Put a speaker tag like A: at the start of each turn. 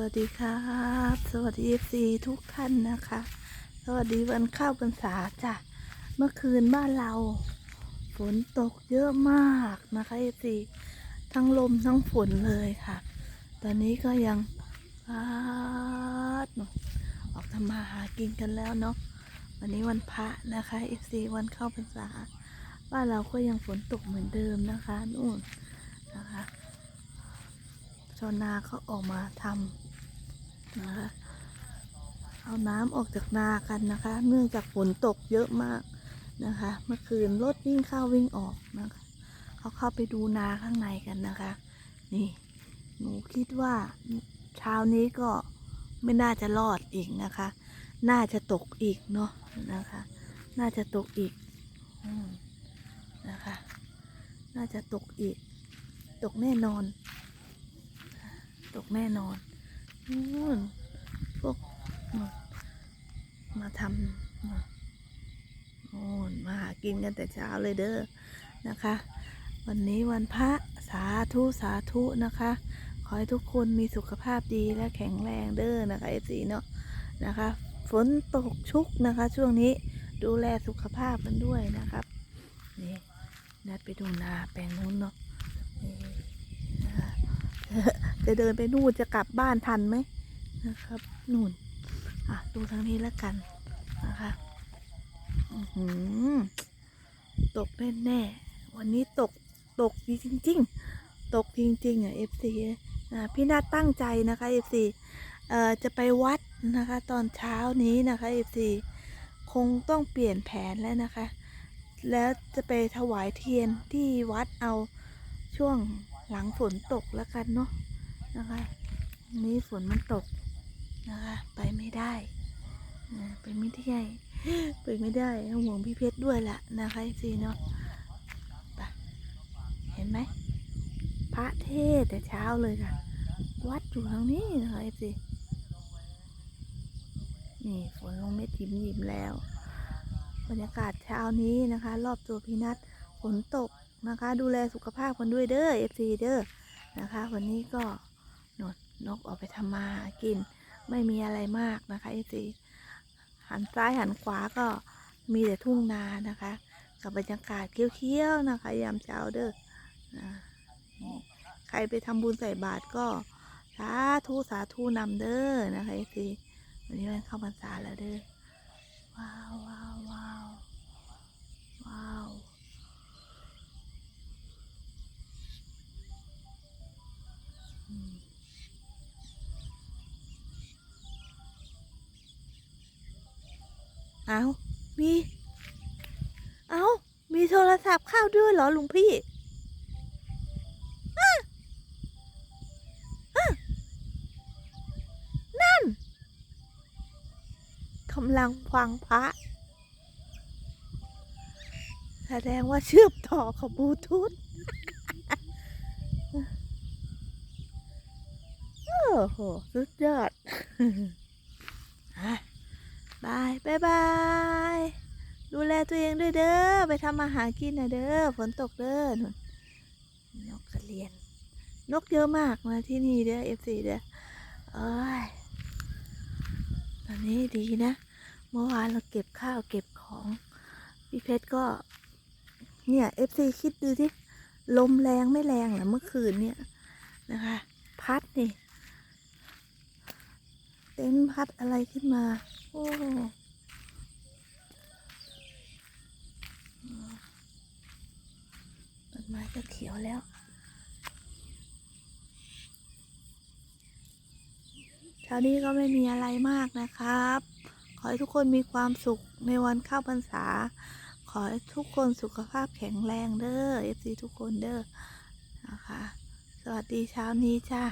A: วัสดีครับ สวัสดีเอฟซีทุกท่านนะคะ สวัสดีวันเข้าพรรษาจ้ะ เมื่อคืนบ้านเรา ฝนตกเยอะมากนะคะเอฟซีทั้งลมทั้งฝนเลยค่ะ ตอนนี้ก็ยังพัดออกทำมาหากินกันแล้วเนาะ วันนี้วันพระนะคะเอฟซีวันเข้าพรรษา บ้านเราก็ยังฝนตกเหมือนเดิมนะคะนู่นนะคะ ชาวนาเขาออกมาทำนะคะเอาน้ำออกจากนากันนะคะ เนื่องจากฝนตกเยอะมากนะคะ เมื่อคืนรถวิ่งเข้าวิ่งออกนะคะ เขาเข้าไปดูนาข้างในกันนะคะ นี่ หนูคิดว่าเช้านี้ก็ไม่น่าจะรอดอีกนะคะ น่าจะตกอีกเนาะนะคะ น่าจะตกอีกอนะคะ น่าจะตกอีก ตกแน่นอน ตกแน่นอนนู่นพวกมาทำนู่นนู่นมาหากินกันแต่เช้าเลยเด้อนะคะ วันนี้วันพระสาธุสาธุนะคะ ขอให้ทุกคนมีสุขภาพดีและแข็งแรงเด้อนะคะเอฟซีเนาะนะคะฝนตกชุกนะคะ ช่วงนี้ดูแลสุขภาพกันด้วยนะครับนี่นัดไปดูนาแปลงนู้นเนาะ จะเดินไปนู่นจะกลับบ้านทันไหมนะครับนู่นอะดูทางนี้แล้วกันนะคะอือหือตกแน่แน่ๆวันนี้ตกตกดีจริง ๆ ตกจริงๆอะเอฟซีอ่าพี่นาตั้งใจนะคะเอฟซีเอ่อจะไปวัดนะคะตอนเช้านี้นะคะเอฟซีคงต้องเปลี่ยนแผนแล้วนะคะ แล้วจะไปถวายเทียนที่วัดเอาช่วง หลังฝนตกแล้วกันเนาะนะคะนี้ฝนมันตกนะคะ ไปไม่ได้ไปไม่ได้ไปไม่ได้ห่วงพี่เพชรด้วยแหละนะคะซีเนาะเห็นไหมพระเทศแต่เช้าเลยค่ะ วัดอยู่ทางนี้นะคะซีนี่ฝนลงเม็ดยิ้มยิ้มแล้ว บรรยากาศเช้านี้นะคะ รอบตัวพี่นัท ฝนตกนะคะ ดูแลสุขภาพกันด้วยเด้อเอฟซีเด้อนะคะ วันนี้ก็นดนกออกไปทำมากิน ไม่มีอะไรมากนะคะเอฟซีหันซ้ายหันขวาก็มีแต่ทุ่งนานะคะ กับบรรยากาศเขียวๆนะคะ ยามเช้าเด้อนะใครไปทำบุญใส่บาตรก็สาธุสาธุนำเด้อนะคะเอฟซีวันนี้มันเข้าพรรษาแล้วเด้อ ว้าวว้าวว้าวว้าวอืม เอามี เอามีโทรศัพท์เข้าด้วยเหรอลุงพี่อะอะนั่นกำลังฟังพระ แสดงว่าเชื่อมต่อกับบลูทูธ โห สุดยอดอะบายบายบาย ดูแลตัวเองด้วยเด้อ ไปทำมาหากินนะเด้อ ฝนตกเด้อนกกระเรียน นกเยอะมากมาที่นี่เด้อเอฟซีเด้อเอ้ย ตอนนี้ดีนะ เมื่อวานเราเก็บข้าวเก็บของ พี่เพชรก็ เนี่ยเอฟซีคิดดูสิลมแรงไม่แรงเหรอเมื่อคืนเนี่ยนะคะ พัดนี่ ต็นท์พัดอะไรขึ้นมา โอ้ต้นไม้ก็เขียวแล้วเช้านี้ก็ไม่มีอะไรมากนะครับ ขอให้ทุกคนมีความสุขในวันเข้าพรรษา ขอให้ทุกคนสุขภาพแข็งแรงเด้อเอฟซีทุกคนเด้อนะคะ สวัสดีเช้านี้จ้า